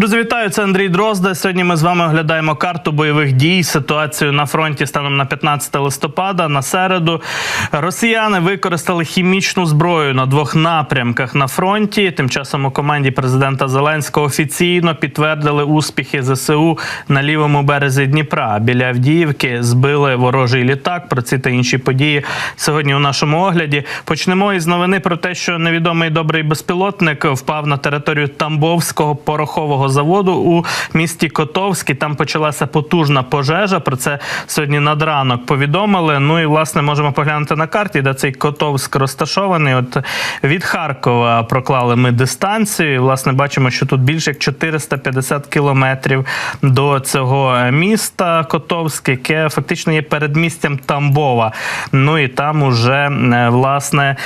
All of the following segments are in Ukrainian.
Друзі, вітаю, це Андрій Дрозда. Сьогодні ми з вами оглядаємо карту бойових дій, ситуацію на фронті станом на 15 листопада. На середу росіяни використали хімічну зброю на двох напрямках на фронті. Тим часом у команді президента Зеленського офіційно підтвердили успіхи ЗСУ на лівому березі Дніпра. Біля Авдіївки збили ворожий літак. Про ці та інші події сьогодні у нашому огляді. Почнемо із новини про те, що невідомий добрий безпілотник впав на територію Тамбовського порохового заводу у місті Котовський. Там почалася потужна пожежа. Про це сьогодні над ранок повідомили. Ну і власне можемо поглянути на карті, де цей Котовськ розташований. От від Харкова проклали ми дистанцію. Власне, бачимо, що тут більше як 450 кілометрів до цього міста Котовське, яке фактично є передмістям Тамбова. Ну і там уже е, власне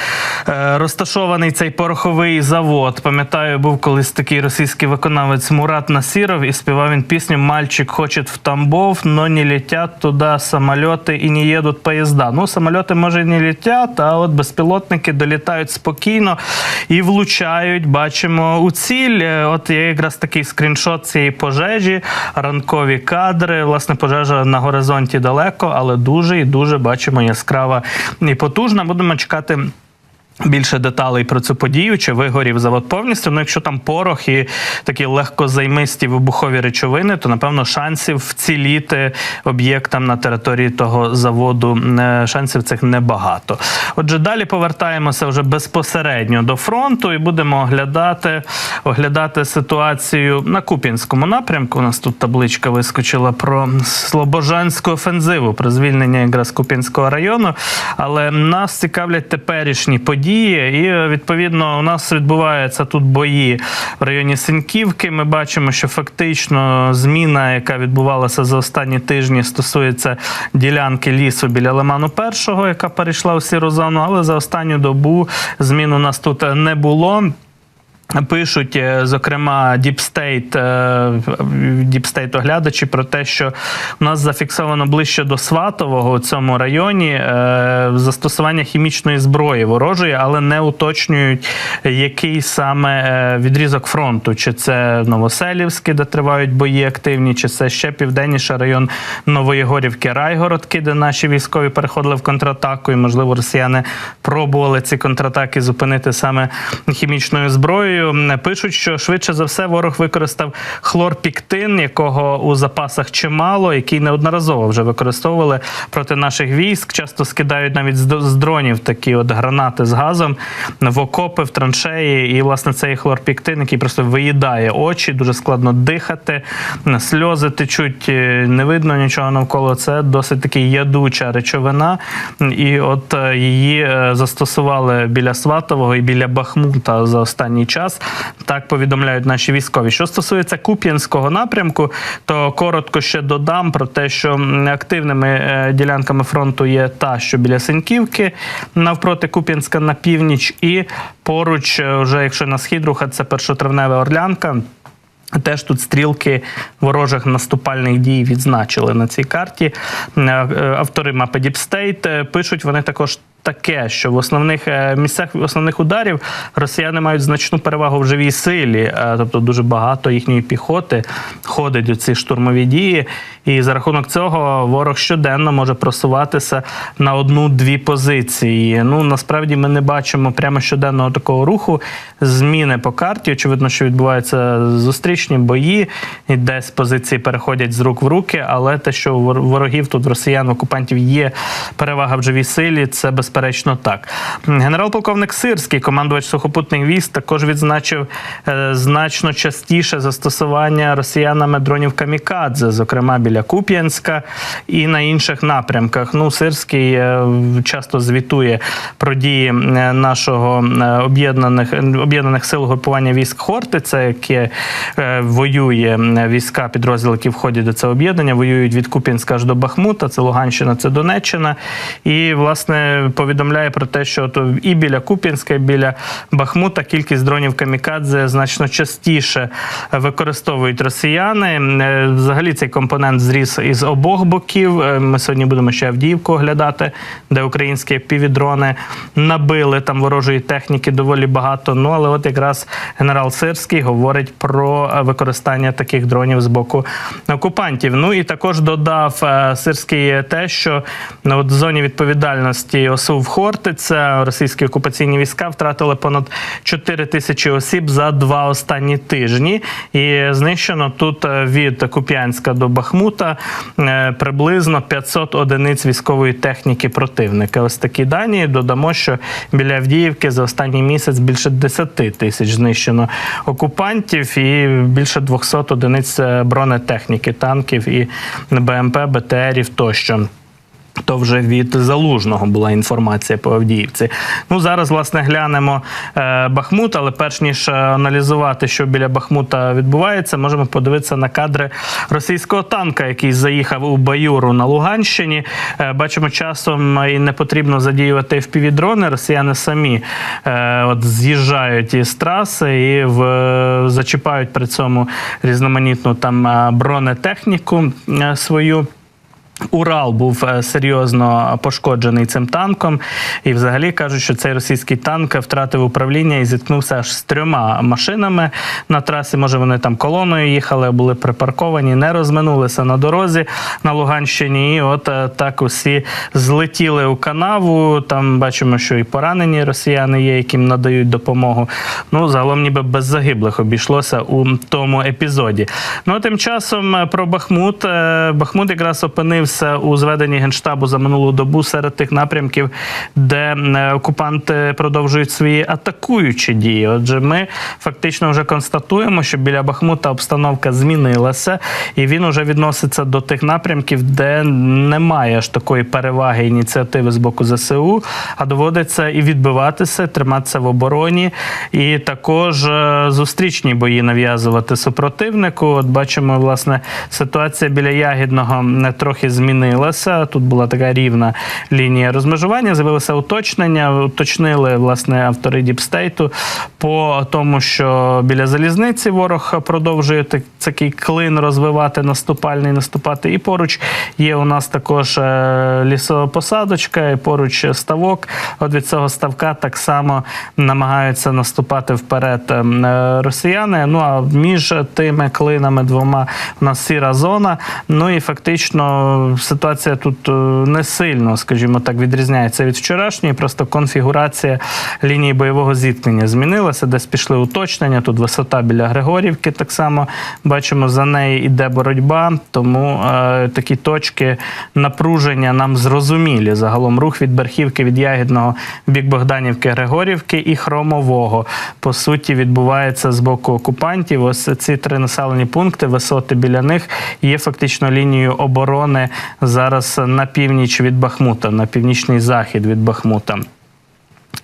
е, розташований цей пороховий завод. Пам'ятаю, був колись такий російський виконавець Мурат Насіров, і співав він пісню Мальчик хоче в Тамбов, но не летять туди самоліти і не їдуть поїзда. Ну, самоліти може не летять, а от безпілотники долітають спокійно і влучають. Бачимо у ціль. Е, От є якраз такий скріншот цієї пожежі, ранкові кадри. Власне, пожежа на горизонті далеко, але дуже і дуже бачимо яскрава і потужна. Будемо чекати. Більше деталей про цю подію, чи вигорів завод повністю. Ну, якщо там порох і такі легкозаймисті вибухові речовини, то напевно шансів вціліти об'єктам на території того заводу е, шансів цих небагато. Отже, далі повертаємося вже безпосередньо до фронту і будемо оглядати, оглядати ситуацію на Куп'янському напрямку. У нас тут табличка вискочила про Слобожанську офензиву, про звільнення якраз Куп'янського району. Але нас цікавлять теперішні події, і відповідно у нас відбуваються тут бої в районі Синьківки. Ми бачимо, що фактично зміна, яка відбувалася за останні тижні, стосується ділянки лісу біля Лиману Першого, яка перейшла у сіру зону, але за останню добу змін у нас тут не було. Пишуть, е, зокрема, Діпстейт, Діпстейт оглядачі про те, що у нас зафіксовано ближче до Сватового у цьому районі е, застосування хімічної зброї ворожої, але не уточнюють, який саме е, відрізок фронту, чи це Новоселівське, де тривають бої активні, чи це ще південніше район Новоєгорівки, Райгородки, де наші військові переходили в контратаку, і можливо росіяни пробували ці контратаки зупинити саме хімічною зброєю. Пишуть, що швидше за все ворог використав хлорпіктин, якого у запасах чимало, який неодноразово вже використовували проти наших військ. Часто скидають навіть з з дронів такі от гранати з газом в окопи, в траншеї. І власне цей хлорпіктин, який просто виїдає очі, дуже складно дихати, сльози течуть, е, не видно нічого навколо. Це досить таки ядуча речовина. І от е, її е, застосували біля Сватового і біля Бахмута за останній час. Так повідомляють наші військові. Що стосується Куп'янського напрямку, то коротко ще додам про те, що активними е, ділянками фронту є та, що біля Синьківки, навпроти Куп'янська на північ, і поруч, е, вже якщо на схід рухатися, першотравнева Орлянка. Теж тут стрілки ворожих наступальних дій відзначили на цій карті. Е, Автори мапи е, пишуть вони також. Таке, що в основних е, місцях основних ударів росіяни мають значну перевагу в живій силі, е, тобто дуже багато їхньої піхоти ходить у ці штурмові дії, і за рахунок цього ворог щоденно може просуватися на одну-дві позиції. Ну насправді ми не бачимо прямо щоденного такого руху. Зміни по карті. Очевидно, що відбуваються зустрічні бої, і десь позиції переходять з рук в руки. Але те, що у ворогів тут росіян окупантів є перевага в живій силі, це безперечно так. Генерал-полковник Сирський, командувач сухопутних військ, також відзначив е, значно частіше застосування росіянами дронів камікадзе, зокрема біля Куп'янська і на інших напрямках. Ну, Сирський е, часто звітує про дії е, нашого об'єднаних об'єднаних сил групування військ Хортиця, яке воює війська підрозділи, які входять до цього об'єднання, воюють від Куп'янська аж до Бахмута. Це Луганщина, це Донеччина. І власне повідомляє про те, що от і біля Куп'янська, і біля Бахмута кількість дронів камікадзе значно частіше використовують росіяни. Е, Взагалі цей компонент зріс із обох боків. Е, Ми сьогодні будемо ще Авдіївку оглядати, де українські півдрони набили там ворожої техніки доволі багато. Ну але от якраз генерал Сирський говорить про використання таких дронів з боку окупантів. Ну і також додав е, Сирський те, що ну, от в зоні відповідальності ОСУ в Хортиця російські окупаційні війська втратили понад 4 тисячі осіб за два останні тижні. І знищено тут е, від Куп'янська до Бахмута е, приблизно 500 одиниць військової техніки противника. Ось такі дані. Додамо, що біля Авдіївки за останній місяць більше 10 тисяч знищено окупантів і більше 200 одиниць е, бронетехніки, танків і БМП, БТРів тощо. То вже від залужного була інформація по Авдіївці. Ну зараз власне глянемо е, Бахмут, але перш ніж е, аналізувати, що біля Бахмута відбувається, можемо подивитися на кадри російського танка, який заїхав у Баюру на Луганщині. Е, бачимо, часом і не потрібно задіювати впівдрони. Росіяни самі от з'їжджають із траси і в зачіпають при цьому різноманітну там бронетехніку свою. Урал був е, серйозно пошкоджений цим танком, і взагалі кажуть, що цей російський танк втратив управління і зіткнувся аж з трьома машинами на трасі. Може, вони там колоною їхали, були припарковані, не розминулися на дорозі на Луганщині. І от е, так усі злетіли у канаву. Там бачимо, що і поранені росіяни є, яким надають допомогу. Ну загалом, ніби без загиблих обійшлося у тому епізоді. Ну а тим часом е, про Бахмут. Бахмут якраз опинився у зведенні генштабу за минулу добу серед тих напрямків, де е, окупанти продовжують свої атакуючі дії. Отже, ми фактично вже констатуємо, що біля Бахмута обстановка змінилася, і він уже відноситься до тих напрямків, де немає ж такої переваги ініціативи з боку ЗСУ, а доводиться і відбиватися, триматися в обороні, і також е, зустрічні бої нав'язувати супротивнику. От бачимо, власне, ситуація біля Ягідного не трохи змінилася. Тут була така рівна лінія розмежування. З'явилося уточнення. Уточнили власне автори Діпстейту по тому, що біля залізниці ворог продовжує так- такий клин розвивати, наступальний наступати. І поруч є у нас також е, лісопосадочка, і поруч ставок. От від цього ставка так само намагаються наступати вперед ем, е, росіяни. Ну а між тими клинами двома у нас сіра зона. Ну і фактично ситуація тут е, не сильно, скажімо так, відрізняється від вчорашньої. Просто конфігурація лінії бойового зіткнення змінилася, десь пішли уточнення. Тут висота біля Григорівки. Так само бачимо, за неї йде боротьба. Тому е, такі точки напруження нам зрозумілі. Загалом рух від Берхівки, від Ягідного бік Богданівки, Григорівки і Хромового. По суті, відбувається з боку окупантів. Ось ці три населені пункти, висоти біля них є фактично лінією оборони зараз на північ від Бахмута, на північний захід від Бахмута.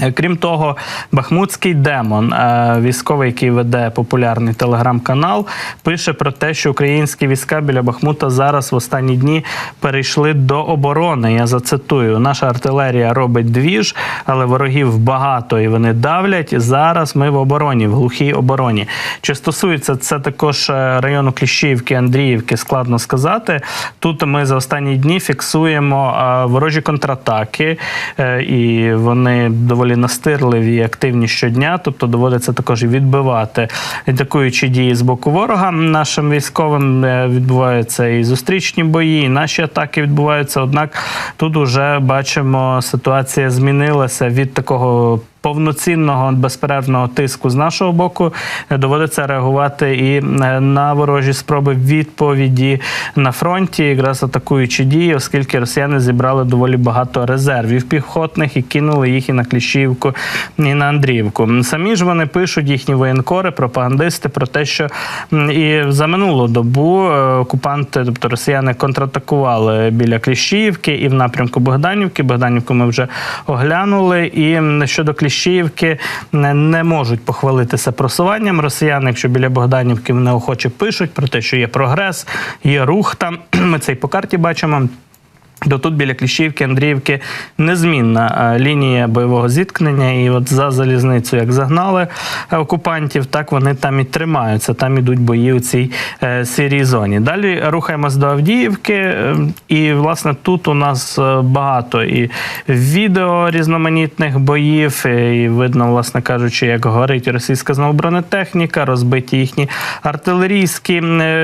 Е, Крім того, Бахмутський демон, е, військовий, який веде популярний телеграм-канал, пише про те, що українські війська біля Бахмута зараз в останні дні перейшли до оборони. Я зацитую: наша артилерія робить двіж, але ворогів багато і вони давлять. Зараз ми в обороні, в глухій обороні. Чи стосується це також е, району Кліщівки, Андріївки, складно сказати. Тут ми за останні дні фіксуємо ворожі контратаки, і вони доволі настирливі і активні щодня. Тобто доводиться також відбивати атакуючі дії з боку ворога. Нашим військовим е, відбуваються і зустрічні бої, і наші атаки відбуваються. Однак тут уже бачимо, ситуація змінилася від такого. Повноцінного безперервного тиску з нашого боку доводиться реагувати і е, на ворожі спроби відповіді на фронті, якраз атакуючи дії, оскільки росіяни зібрали доволі багато резервів піхотних і кинули їх і на Кліщівку, і на Андріївку. Самі ж вони пишуть їхні воєнкори, пропагандисти про те, що і за минулу добу е, окупанти, тобто росіяни, контратакували біля Кліщіївки і в напрямку Богданівки. Богданівку ми вже оглянули. І щодо Кліщіївки не, можуть похвалитися просуванням росіяни, якщо біля Богданівки неохоче охоче пишуть про те, що є прогрес, є рух там. Ми це і по карті бачимо. То тут біля Кліщівки, Андріївки незмінна е, лінія бойового зіткнення. І от за залізницю, як загнали е, окупантів, так вони там і тримаються. Там ідуть бої у цій е, сірій зоні. Далі рухаємось до Авдіївки, і власне тут у нас багато і відео різноманітних боїв, і видно, власне кажучи, як горить російська знову бронетехніка, розбиті їхні артилерійські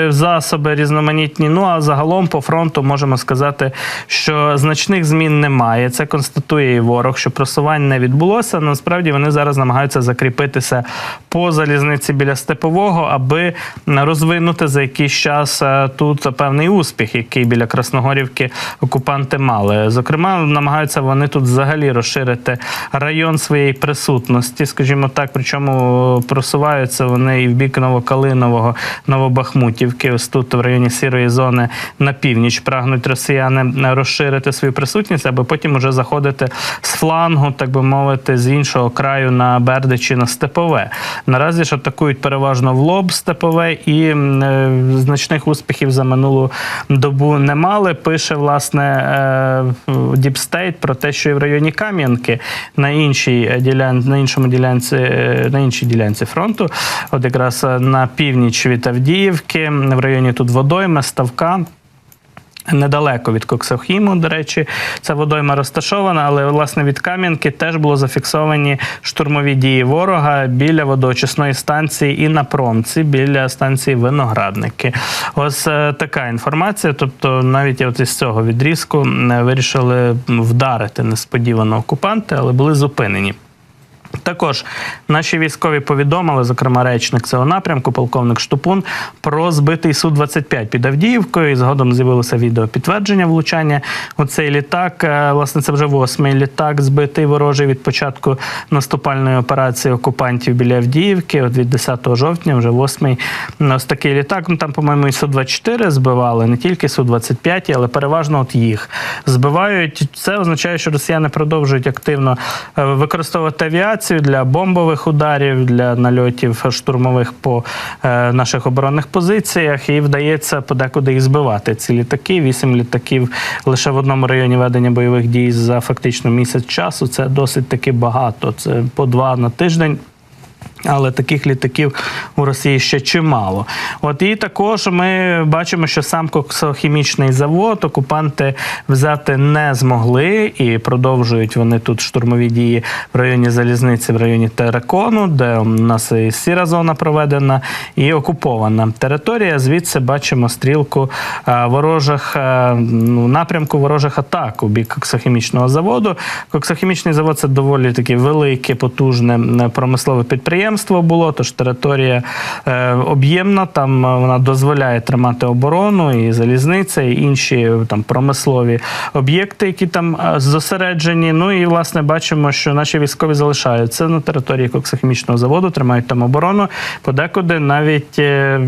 засоби різноманітні. Ну а загалом по фронту можемо сказати, що значних змін немає. Це констатує і ворог, що просувань не відбулося. Насправді вони зараз намагаються закріпитися по залізниці біля степового, аби розвинути за якийсь час е, тут певний успіх, який біля Красногорівки окупанти мали. Зокрема, намагаються вони тут взагалі розширити район своєї присутності, скажімо так. Причому просуваються вони і в бік Новокалинового, Новобахмутівки. Ось тут в районі сірої зони на північ прагнуть росіяни розширити свою присутність, аби потім уже заходити з флангу, так би мовити, з іншого краю на Бердичі на Степове. Наразі ж атакують переважно в лоб Степове і е, значних успіхів за минулу добу не мали. Пише власне State про те, що і в районі Кам'янки на іншій ділян... на іншому ділянці, е, на іншій ділянці фронту, от якраз е, на північ від Авдіївки, в районі тут Водойма, Ставка. Недалеко від Коксохіму, до речі, ця водойма розташована, але власне від Кам'янки теж було зафіксовані штурмові дії ворога біля водоочисної станції і на промці біля станції Виноградники. Ось е, така інформація. Тобто, навіть от із цього відрізку е, вирішили вдарити несподівано окупанти, але були зупинені. Також наші військові повідомили, зокрема, речник цього напрямку, полковник Штупун, про збитий Су-25 під Авдіївкою. І згодом з'явилося відео підтвердження влучання у цей літак. Е, Власне, це вже восьмий літак, збитий ворожий від початку наступальної операції окупантів біля Авдіївки. От від 10 жовтня, вже восьмий ось такий літак. Ну там, по-моєму, і Су-24 збивали, не тільки Су-25, але переважно от їх збивають. Це означає, що росіяни продовжують активно е, використовувати авіацію для бомбових ударів, для нальотів штурмових по е, наших оборонних позиціях, і вдається подекуди їх збивати. Ці літаки, вісім літаків лише в одному районі ведення бойових дій за фактично місяць часу. Це досить таки багато. Це по два на тиждень. Але таких літаків у Росії ще чимало. От і також ми бачимо, що сам коксохімічний завод окупанти взяти не змогли і продовжують вони тут штурмові дії в районі залізниці, в районі Терекону, де у нас і сіра зона проведена, і окупована територія. Звідси бачимо стрілку е, ворожих е, ну, напрямку ворожих атак у бік коксохімічного заводу. Коксохімічний завод це доволі таке велике, потужне промислове підприємство було, тож територія е, об'ємна, там е, вона дозволяє тримати оборону і залізниця, і інші е, там промислові об'єкти, які там е, зосереджені. Ну і власне бачимо, що наші військові залишаються на території коксохімічного заводу, тримають там оборону. Подекуди навіть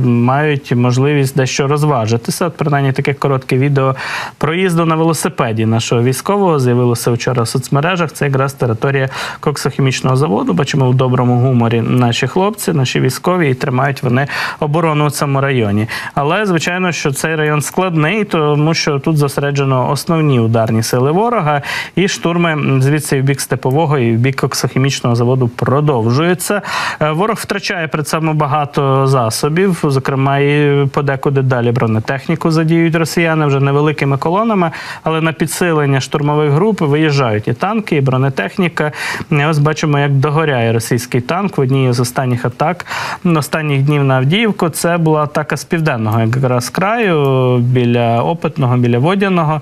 мають можливість дещо розважитися. От принаймні таке коротке відео проїзду на велосипеді нашого військового з'явилося вчора в соцмережах. Це якраз територія коксохімічного заводу. Бачимо в доброму гуморі наші хлопці, наші військові, і тримають вони оборону у цьому районі. Але звичайно, що цей район складний, тому що тут зосереджено основні ударні сили ворога, і штурми звідси в бік степового і в бік коксохімічного заводу продовжуються. Е, Ворог втрачає при цьому багато засобів, зокрема і подекуди далі бронетехніку задіють росіяни вже невеликими колонами, але на підсилення штурмових груп виїжджають і танки, і бронетехніка. І ось бачимо, як догоряє російський танк в одній з останніх атак останніх днів на Авдіївку. Це була атака з південного якраз краю біля опитного, біля водяного.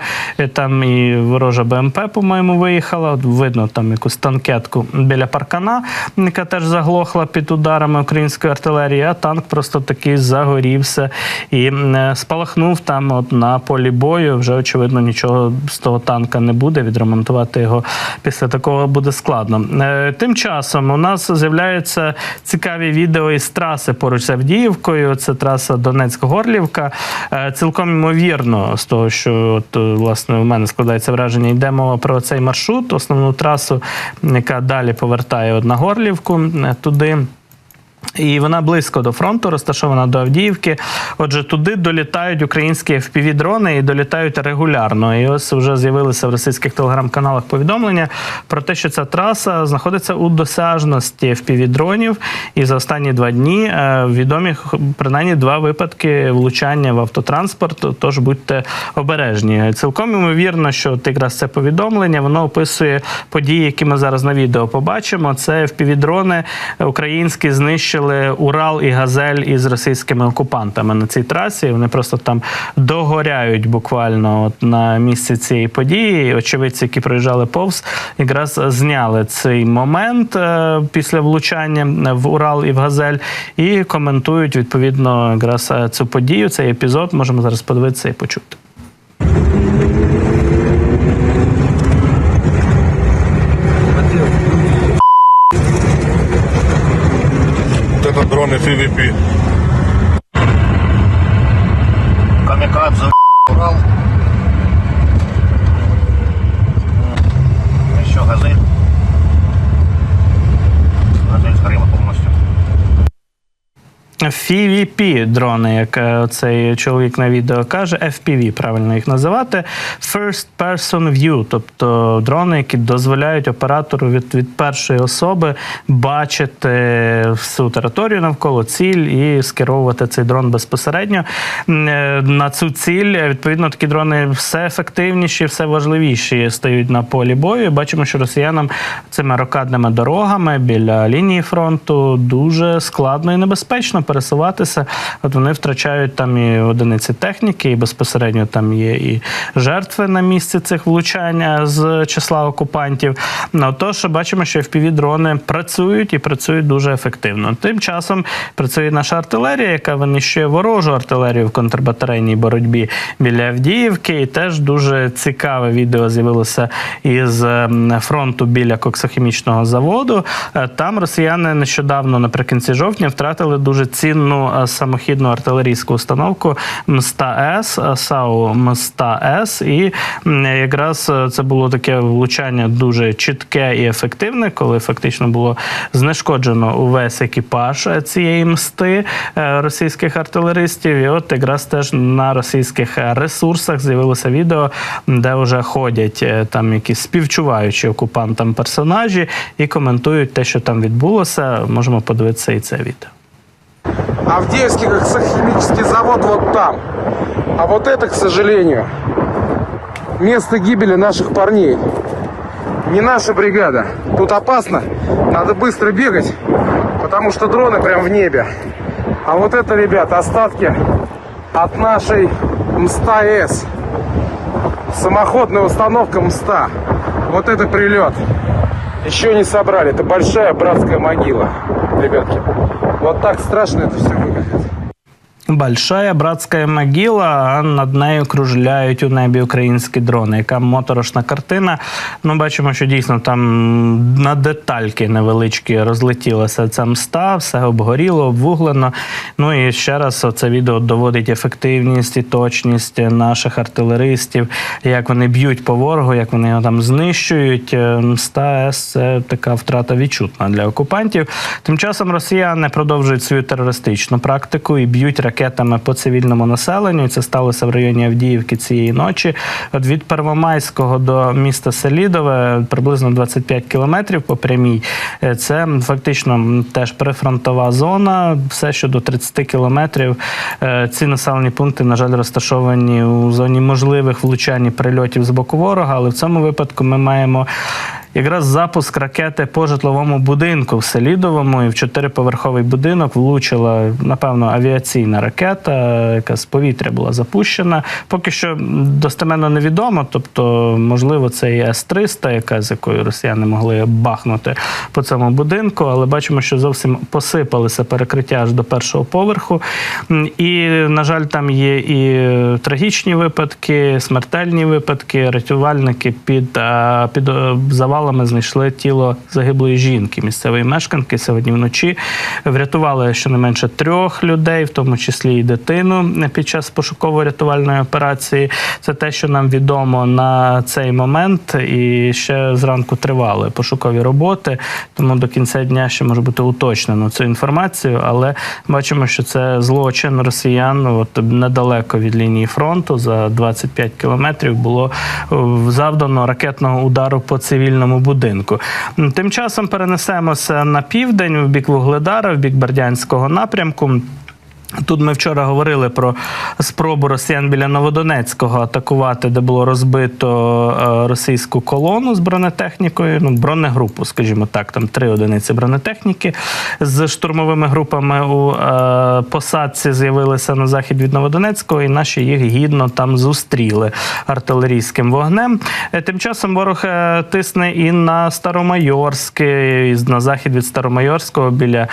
Там і ворожа БМП, по-моєму, виїхала. Видно там якусь танкетку біля паркана, яка теж заглохла під ударами української артилерії. А танк просто таки загорівся і е, спалахнув там от на полі бою. Вже очевидно нічого з того танка не буде. Відремонтувати його після такого буде складно. Е, Тим часом у нас з'являються цікаві відео із траси поруч з Авдіївкою. Це траса Донецьк-Горлівка. Е, Цілком ймовірно, з того, що от, е, власне у мене складається враження, йде мова про цей маршрут, основну трасу, яка далі повертає от на Горлівку е, туди. І вона близько до фронту, розташована до Авдіївки. Отже, туди долітають українські FPV-дрони і долітають регулярно. І ось вже з'явилися в російських телеграм-каналах повідомлення про те, що ця траса знаходиться у досяжності FPV-дронів. І за останні два дні е, відомі принаймні два випадки влучання в автотранспорт. Тож будьте обережні. Цілком ймовірно, що от якраз це повідомлення воно описує події, які ми зараз на відео побачимо. Це FPV-дрони українські знищили Урал і Газель із російськими окупантами на цій трасі. Вони просто там догоряють буквально от на місці цієї події. Очевидці, які проїжджали повз, якраз зняли цей момент е, після влучання в Урал і в Газель, і коментують відповідно якраз е, цю подію, цей епізод. Можемо зараз подивитися і почути. Вот это FPV дрони, як е, цей чоловік на відео каже, FPV, правильно їх називати. First Person View, тобто дрони, які дозволяють оператору від, від першої особи бачити всю територію навколо ціль і скеровувати цей дрон безпосередньо. Е, На цю ціль, е, відповідно, такі дрони все ефективніші, все важливіші стають на полі бою. Бачимо, що росіянам цими рокадними дорогами біля лінії фронту дуже складно і небезпечно пересуватися. От вони втрачають там і одиниці техніки, і безпосередньо там є і жертви на місці цих влучань з числа окупантів. Ну, Тож бачимо, що fpv дрони працюють і працюють дуже ефективно. Тим часом працює наша артилерія, яка винищує ворожу артилерію в контрбатарейній боротьбі біля Авдіївки. І теж дуже цікаве відео з'явилося із ем, фронту біля коксохімічного заводу. Е, Там росіяни нещодавно, наприкінці жовтня, втратили дуже цінну е, самохідну артилерійську установку МСТА-С, е, САУ МСТА-С. І якраз е, це було таке влучання дуже чітке і ефективне, коли фактично було знешкоджено увесь екіпаж цієї мсти російських артилеристів. І от якраз теж на російських ресурсах з'явилося відео, де вже ходять там якісь співчуваючі окупантам персонажі і коментують те, що там відбулося. Можемо подивитися і це відео. Авдеевский химический завод вот там. А вот это, к сожалению, место гибели наших парней. Не наша бригада. Тут опасно. Надо быстро бегать, потому что дроны прям в небе. А вот это, ребята, остатки от нашей МСТА-С. Самоходная установка МСТА. Вот это прилет. Еще не собрали. Это большая братская могила, ребятки. Вот так страшно это все выглядит. Большая братська могила, а над нею кружляють у небі українські дрони. Яка моторошна картина. Ну, бачимо, що дійсно там на детальки невеличкі розлетілася ця мста, все обгоріло, обвуглено. Ну і ще раз це відео доводить ефективність і точність наших артилеристів, як вони б'ють по ворогу, як вони його там знищують. Е, Мста С це така втрата відчутна для окупантів. Тим часом росіяни продовжують свою терористичну практику і б'ють ракетами по цивільному населенню. Це сталося в районі Авдіївки цієї ночі. От від Первомайського до міста Селідове приблизно 25 кілометрів по прямій. Е, Це фактично теж прифронтова зона. Все, що до 30 кілометрів. Е, Ці населені пункти, на жаль, розташовані у зоні можливих влучань і прильотів з боку ворога. Але в цьому випадку ми маємо якраз запуск ракети по житловому будинку в Селідовому, і в чотириповерховий будинок влучила, напевно, авіаційна ракета, яка з повітря була запущена. Поки що достеменно невідомо. Тобто, можливо, це і С-300, яка з якою росіяни могли бахнути по цьому будинку, але бачимо, що зовсім посипалися перекриття аж до першого поверху. І, на жаль, там є і трагічні випадки, смертельні випадки, рятувальники під, під е, завалами знайшли тіло загиблої жінки, місцевої мешканки сьогодні вночі. Врятували щонайменше трьох людей, в тому числі і дитину під час пошуково-рятувальної операції. Це те, що нам відомо на цей момент, і ще зранку тривали пошукові роботи. Тому до кінця дня ще може бути уточнено цю інформацію. Але бачимо, що це злочин росіян. От недалеко від лінії фронту за 25 кілометрів було завдано ракетного удару по цивільному будинку. Тим часом перенесемося на південь, в бік Вугледара, в бік Бердянського напрямку. Тут ми вчора говорили про спробу росіян біля Новодонецького атакувати, де було розбито е, російську колону з бронетехнікою, ну бронегрупу, скажімо так, там три одиниці бронетехніки з штурмовими групами у е, посадці з'явилися на захід від Новодонецького, і наші їх гідно там зустріли артилерійським вогнем. Е, Тим часом ворог е, тисне і на Старомайорське, і на захід від Старомайорського біля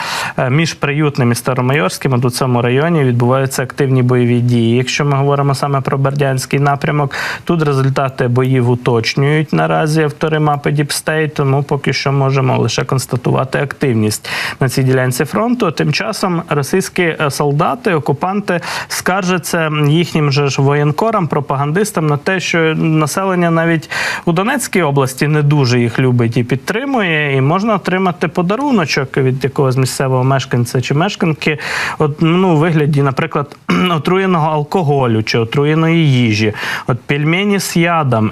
між Приютним і Старомайорським. От у цьому районі відбуваються активні бойові дії. Якщо ми говоримо саме про Бердянський напрямок, тут результати боїв уточнюють наразі автори мапи Діпстейт, тому поки що можемо лише констатувати активність на цій ділянці фронту. Тим часом російські е, солдати, окупанти скаржаться їхнім же ж воєнкорам, пропагандистам на те, що населення навіть у Донецькій області не дуже їх любить і підтримує, і можна отримати подаруночок від якогось місцевого мешканця чи мешканки, от ну у вигляді, наприклад, отруєного алкоголю чи отруєної їжі, от пельмені з ядом,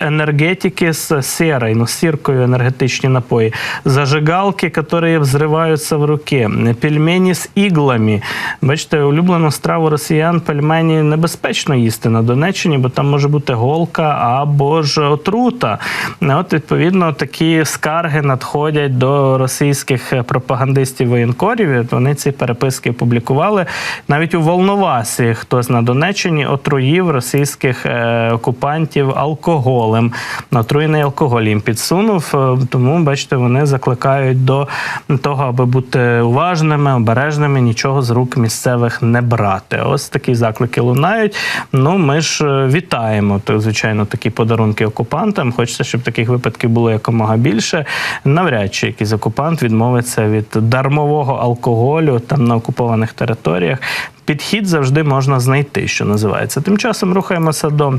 енергетики з сірою, ну з сіркою енергетичні напої, зажигалки, які взриваються в руки, пельмені з іглами. Бачите, улюблену страву росіян пельмені небезпечно їсти на Донеччині, бо там може бути голка або ж отрута. От відповідно такі скарги надходять до російських пропагандистів воєнкорів. Вони ці переписки публікували. Навіть у Волновасі хтось на Донеччині отруїв російських е, окупантів алкоголем. Отруєний алкоголь їм підсунув. Е, Тому, бачите, вони закликають до того, аби бути уважними, обережними, нічого з рук місцевих не брати. Ось такі заклики лунають. Ну, ми ж е, вітаємо, то, звичайно, такі подарунки окупантам. Хочеться, щоб таких випадків було якомога більше. Навряд чи якийсь окупант відмовиться від дармового алкоголю там на окупованих територіях. Підхід завжди можна знайти, що називається. Тим часом рухаємося до.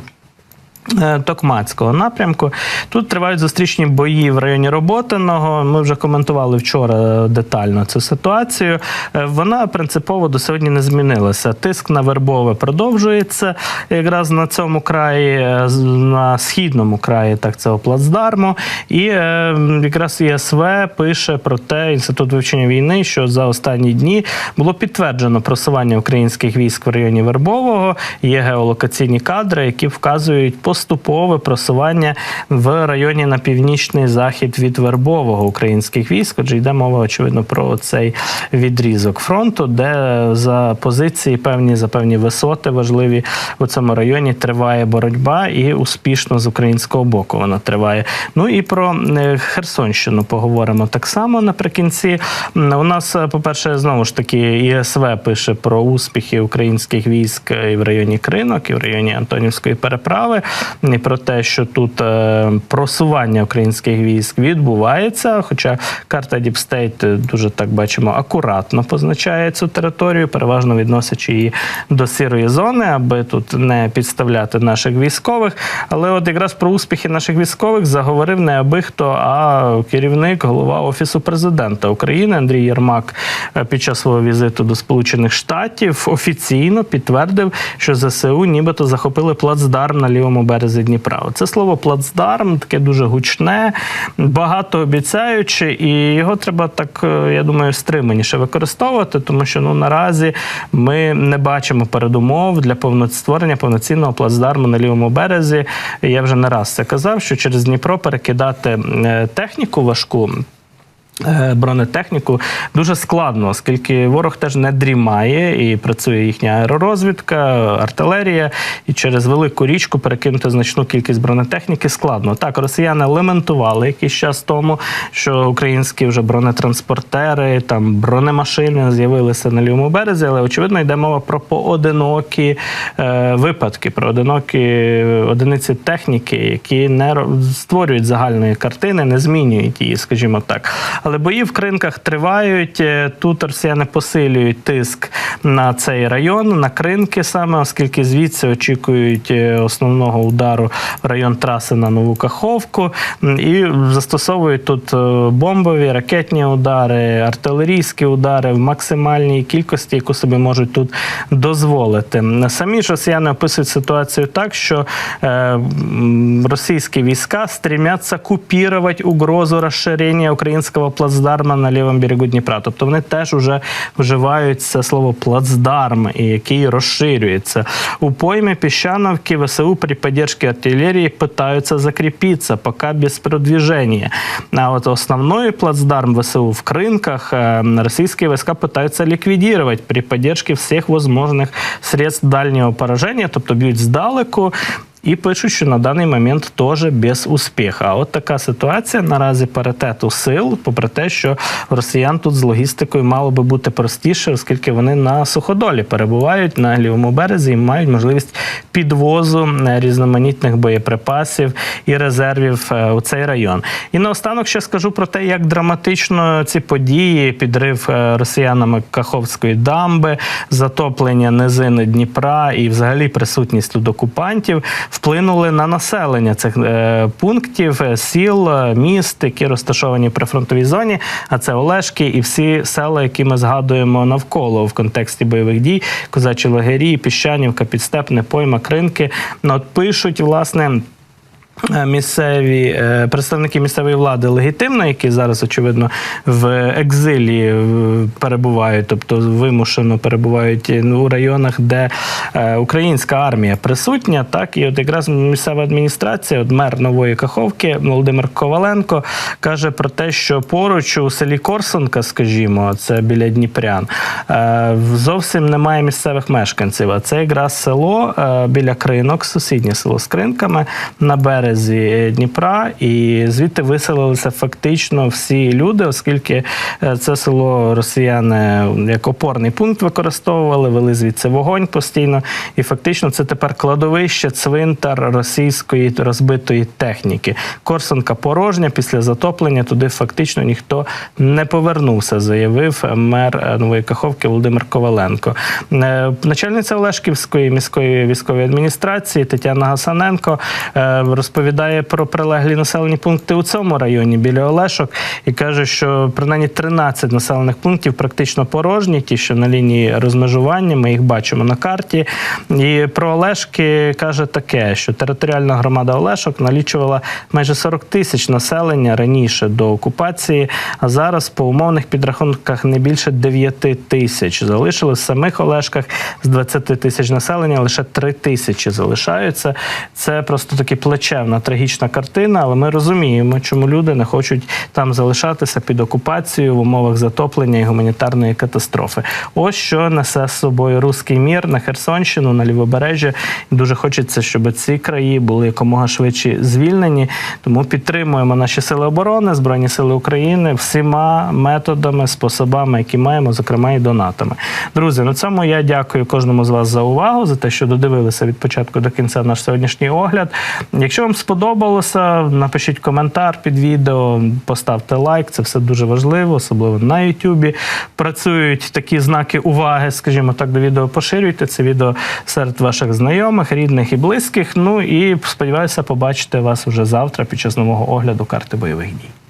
Е, Токмацького напрямку тут тривають зустрічні бої в районі Роботиного. Ми вже коментували вчора детально цю ситуацію. Е, Вона принципово до сьогодні не змінилася. Тиск на Вербове продовжується якраз на цьому краї, е, на східному краї так цього плацдарму. І якраз ЄСВ пише про те, інститут вивчення війни, що за останні дні було підтверджено просування українських військ в районі Вербового. Є геолокаційні кадри, які вказують поступове просування в районі на північний захід від Вербового українських військ. Отже, йде мова очевидно про цей відрізок фронту, де за позиції певні за певні висоти важливі у цьому районі триває боротьба і успішно з українського боку вона триває. Ну і про е, Херсонщину поговоримо так само наприкінці. У нас, е, по-перше, знову ж таки, ІСВ пише про успіхи українських військ і в районі Кринок, і в районі Антонівської переправи, про те, що тут е, просування українських військ відбувається. Хоча карта Діпстейт дуже так бачимо акуратно позначає цю територію, переважно відносячи її до сірої зони, аби тут не підставляти наших військових. Але от якраз про успіхи наших військових заговорив не аби хто, а керівник, голова офісу президента України Андрій Єрмак е, під час свого візиту до Сполучених Штатів офіційно підтвердив, що ЗСУ нібито захопили плацдарм на лівому березі Дніпра. Це слово плацдарм таке дуже гучне, багатообіцяюче, і його треба так, е, я думаю, стриманіше використовувати, тому що ну наразі ми не бачимо передумов для повно- створення повноцінного плацдарму на лівому березі. Я вже не раз це казав, що через Дніпро перекидати е, техніку важку. Е, Бронетехніку дуже складно, оскільки ворог теж не дрімає і працює їхня аеророзвідка, артилерія, і через велику річку перекинути значну кількість бронетехніки складно. Так, росіяни лементували якийсь час тому, що українські вже бронетранспортери, там бронемашини з'явилися на лівому березі, але очевидно йде мова про поодинокі е, випадки, про одинокі одиниці техніки, які не створюють загальної картини, не змінюють її, скажімо так. Але бої в кринках тривають. Е, Тут росіяни посилюють тиск на цей район, на кринки саме, оскільки звідси очікують е, основного удару в район траси на Нову Каховку і застосовують тут е, бомбові, ракетні удари, артилерійські удари в максимальній кількості, яку собі можуть тут дозволити. Самі ж росіяни описують ситуацію так, що російські війська стремятся купировать угрозу розширення українського плацдарма на лівому берегу Дніпра. Тобто вони теж вже вживають це слово плацдарм, і який розширюється. У поймі Піщановки ВСУ при поддержке артиллерии пытаются закрепиться, пока без продвижения. А вот основной плацдарм ВСУ в Крынках э, российские войска пытаются ликвидировать при поддержке всех возможных средств дальнего поражения, тобто б'ють здалеку. І пишуть, що на даний момент теж без успіху. А от така ситуація наразі паритету сил, попри те, що росіян тут з логістикою мало би бути простіше, оскільки вони на суходолі перебувають на лівому березі і мають можливість підвозу е, різноманітних боєприпасів і резервів е, у цей район. І наостанок ще скажу про те, як драматично ці події, підрив е, росіянами Каховської дамби, затоплення низини Дніпра і взагалі присутність тут окупантів вплинули на населення цих е, пунктів, е, сіл, е, міст, які розташовані при фронтовій зоні. А це Олешки і всі села, які ми згадуємо навколо в контексті бойових дій, козачі лагері, піщанівка, підстепне, пойма, кринки. Ну, от пишуть власне. Е, Місцеві е, представники місцевої влади легітимно, які зараз очевидно в екзилі е, перебувають, тобто вимушено перебувають е, у районах, де українська армія присутня. Так і от якраз місцева адміністрація, от мер нової Каховки Володимир Коваленко каже про те, що поруч у селі Корсунка, скажімо, це біля Дніпрян, зовсім немає місцевих мешканців. А це якраз село біля кринок, сусіднє село з кринками на березі Дніпра, і звідти виселилися фактично всі люди, оскільки е, це село росіяни як опорний пункт використовували, вели звідси вогонь постійно. І фактично це тепер кладовище, цвинтар російської розбитої техніки. Корсунка порожня після затоплення туди фактично ніхто не повернувся, заявив мер е, Нової Каховки Володимир Коваленко. Е, Начальниця Олешківської міської військової адміністрації Тетяна Гасаненко е, розповідає про прилеглі населені пункти у цьому районі біля Олешок і каже, що принаймні 13 населених пунктів практично порожні, ті, що на лінії розмежування, ми їх бачимо на карті. І про Олешки каже таке, що територіальна громада Олешок налічувала майже 40 тисяч населення раніше до окупації, а зараз по умовних підрахунках не більше 9 тисяч. Залишилось в самих Олешках з 20 тисяч населення лише 3 тисячі залишаються. Це просто таки плачевна трагічна картина, але ми розуміємо, чому люди не хочуть там залишатися під окупацією в умовах затоплення і гуманітарної катастрофи. Ось що несе з собою руський мір на Херсонщину, на лівобережжя. Дуже хочеться, щоб ці краї були якомога швидше звільнені. Тому підтримуємо наші сили оборони, збройні сили України всіма методами, способами, які маємо, зокрема і донатами. Друзі, на цьому я дякую кожному з вас за увагу, за те, що додивилися від початку до кінця наш сьогоднішній огляд. Якщо вам сподобалося, напишіть коментар під відео, поставте лайк. Це все дуже важливо, особливо на Ютубі. Працюють такі знаки уваги, скажімо так, до відео. Поширюйте це відео серед ваших знайомих, рідних і близьких. Ну і сподіваюся, побачити вас вже завтра під час нового огляду карти бойових дій.